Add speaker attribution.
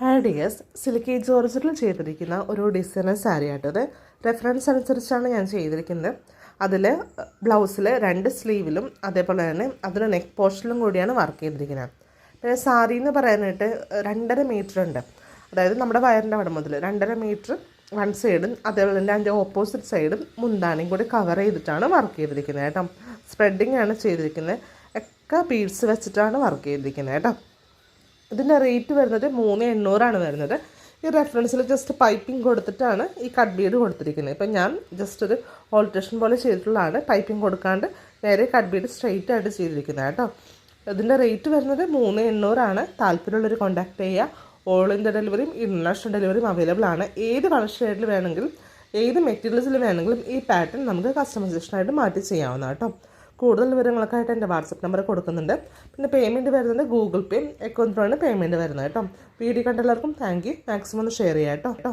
Speaker 1: Hi dears സിലിക്കി ജോർജറ്റിൽ ചെയ്തിരിക്കുന്ന ഒരു designer sari ആട്ടത് reference അനുസരിച്ചാണ് ഞാൻ ചെയ്തിരിക്കുന്നത്. അതിൽ ബ്ലൗസിൽ രണ്ട് സ്ലീവിലും അതേപോലെ തന്നെ അതിൽ നെക്ക് പോർഷനിലും കൂടിയാണ് വർക്ക് ചെയ്തിരിക്കുന്നത്. പിന്നെ സാരി എന്ന് പറയാനായിട്ട് രണ്ടര മീറ്റർ ഉണ്ട്. അതായത് നമ്മുടെ വയറിന്റെ അവിടെ മുതൽ രണ്ടര മീറ്റർ വൺ സൈഡും അതേപോലെ തന്നെ അതിന്റെ ഓപ്പോസിറ്റ് സൈഡും മുന്താനയും കൂടി കവർ ചെയ്തിട്ടാണ് വർക്ക് ചെയ്തിരിക്കുന്നത് കേട്ടോ. സ്പ്രെഡിങ് ആണ് ചെയ്തിരിക്കുന്നത്. ഒക്കെ ബീഡ്സ് വെച്ചിട്ടാണ് വർക്ക് ചെയ്തിരിക്കുന്നത് കേട്ടോ. ഇതിന്റെ റേറ്റ് വരുന്നത് മൂന്ന് എണ്ണൂറാണ് വരുന്നത്. ഈ റെഫറൻസിൽ ജസ്റ്റ് പൈപ്പിംഗ് കൊടുത്തിട്ടാണ് ഈ കട്ട് ബീഡ് കൊടുത്തിരിക്കുന്നത്. ഇപ്പം ഞാൻ ജസ്റ്റ് ഒരു ഓൾട്രേഷൻ പോലെ ചെയ്തിട്ടുള്ളതാണ്. പൈപ്പിംഗ് കൊടുക്കാണ്ട് നേരെ കട്ട് ബീഡ് സ്ട്രെയിറ്റ് ആയിട്ട് ചെയ്തിരിക്കുന്നത് കേട്ടോ. ഇതിന്റെ റേറ്റ് വരുന്നത് മൂന്ന് എണ്ണൂറാണ്. താല്പര്യമുള്ളവർ കോൺടാക്ട് ചെയ്യുക. ഓൾ ഇന്ത്യ ഡെലിവറിയും ഇന്റർനാഷണൽ ഡെലിവറിയും അവൈലബിൾ ആണ്. ഏത് കളർ വേണമെങ്കിലും ഏത് മെറ്റീരിയൽസിൽ വേണമെങ്കിലും ഈ പാറ്റേൺ നമുക്ക് കസ്റ്റമൈസേഷനായിട്ട് മാറ്റി ചെയ്യാവുന്ന കേട്ടോ. കൂടുതൽ വിവരങ്ങൾക്കായിട്ട് എന്റെ വാട്സപ്പ് നമ്പർ കൊടുക്കുന്നുണ്ട്. പിന്നെ പേയ്മെന്റ് വരുന്നത് ഗൂഗിൾ പേ അക്കൗണ്ട് ത്രൂ ആണ് പേയ്മെന്റ് വരുന്നത് കേട്ടോ. വീഡിയോ കണ്ട എല്ലാവർക്കും താങ്ക് യു മാക്സിമം ഒന്ന് ഷെയർ ചെയ്യാം കേട്ടോ.